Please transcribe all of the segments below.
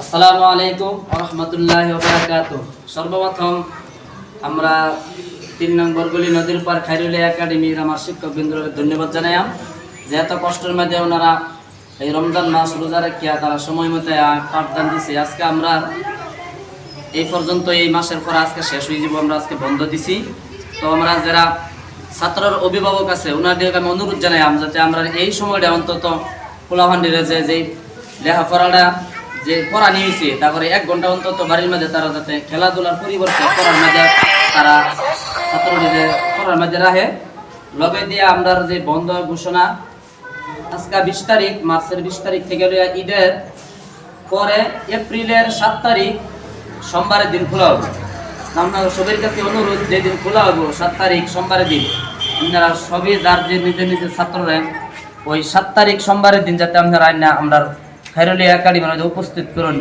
আসসালামু আলাইকুম রহমতুল্লাহ বারাকাত সর্বপ্রথম আমরা তিন নম্বর গলি নদীর পার খাইরুলিয়া একাডেমির আমার শিক্ষক বিন্দুকে ধন্যবাদ জানাইম যে এত কষ্টের মধ্যে ওনারা এই রমজান মাস রোজা রাখিয়া তারা সময় মতো পাঠদান দিছে, আজকে আমরা এই পর্যন্ত এই মাসের পর আজকে শেষ হয়ে যাব, আমরা আজকে বন্ধ দিছি। তো আমরা যারা ছাত্রের অভিভাবক আছে, ওনাদেরকে আমি অনুরোধ জানাই যাতে আমরা এই সময়টা অন্তত পোলাভান্ডিরে যে যে লেখাপড়াটা যে পড়া নিয়েছে, তারপরে এক ঘণ্টা অন্তত বাড়ির মধ্যে তারা যাতে খেলাধুলার পরিবর্তে পড়ার মধ্যে তারা ছাত্রদের পড়ার মধ্যে রাখে। লগে দিয়ে আমরা যে বন্ধ ঘোষণা, আজকে বিশ তারিখ, মার্চের বিশ তারিখ থেকে ঈদের পরে এপ্রিলের সাত তারিখ, সোমবারের দিন খোলা হবে আপনার সবের কাছে অনুরোধ, যেদিন খোলা হবে সাত তারিখ সোমবারের দিন, আপনারা সবই যার যে নিজের নিজের ছাত্ররা, ওই সাত তারিখ সোমবারের দিন যাতে আপনারা আইনা আমরা খাইরুলি একাডেমি মধ্যে উপস্থিত করুন।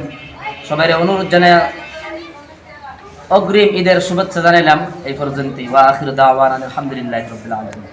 সবাই অনুরোধ জানাই অগ্রিম ঈদের শুভেচ্ছা জানাইলাম এই পর্যন্তই। ওয়া আখির দাওয়ান আলহামদুলিল্লাহ রাব্বিল আলামিন।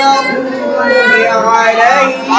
المغضوب عليهم